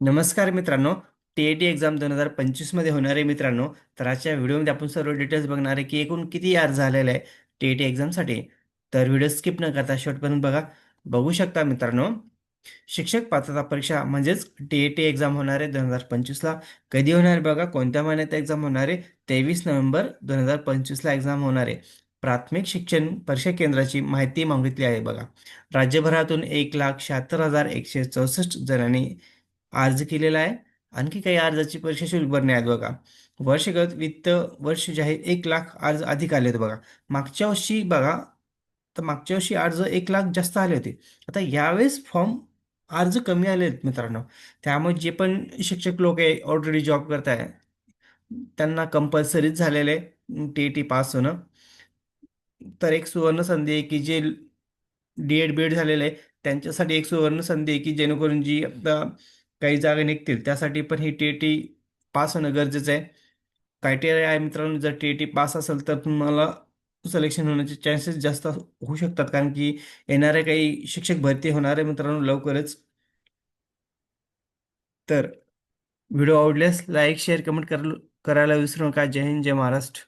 नमस्कार मित्रांनो. T A T exam दोन हजार पंचवीसमध्ये होणारे मित्रांनो तर आजच्या व्हिडिओमध्ये आपण सर्व डिटेल्स बघणार आहे की एकूण किती अर्ज झालेला आहे टी ए टी एक्झामसाठी तर व्हिडिओ स्किप न करता शेवटपर्यंत बघा. बघू शकता मित्रांनो. शिक्षक पात्रता परीक्षा म्हणजेच टी ए टी एक्झाम होणार आहे दोन हजार पंचवीसला कधी होणार आहे बघा? कोणत्या महिन्यात एक्झाम होणार आहे? तेवीस नोव्हेंबर दोन हजार पंचवीसला एक्झाम होणार आहे. प्राथमिक शिक्षण परीक्षा केंद्राची माहिती मागितली आहे बघा. राज्यभरातून एक लाख शहात्तर हजार एकशे चौसष्ट जणांनी अर्ज केलेला आहे. आणखी काही अर्जाची परीक्षा शुल्क भरणे आहेत बघा. वर्षगत वित्त वर्ष जे आहे एक लाख अर्ज अधिक आले होते बघा. मागच्या वर्षी बघा तर मागच्या वर्षी अर्ज एक लाख जास्त आले होते. आता यावेळेस फॉर्म अर्ज कमी आले आहेत मित्रांनो. त्यामुळे जे पण शिक्षक लोक आहे ऑलरेडी जॉब करत आहे त्यांना कंपल्सरीच झालेलं आहे टी टी पास होणं. तर एक सुवर्ण संधी आहे की जे डी एड बी एड झालेलं आहे त्यांच्यासाठी एक सुवर्ण संधी आहे की जेणेकरून जी आता काही जागा निघतील. त्यासाठी पण ही टी टी पास होणं गरजेचं आहे. क्रायटेरिया आहे मित्रांनो जर टी टी पास असेल तर तुम्हाला सिलेक्शन होण्याचे चान्सेस जास्त होऊ शकतात. कारण की येणाऱ्या काही शिक्षक भरती होणार आहे मित्रांनो लवकरच. तर व्हिडिओ आवडल्यास लाईक शेअर कमेंट कर करायला विसरू नका. जय हिंद जय महाराष्ट्र.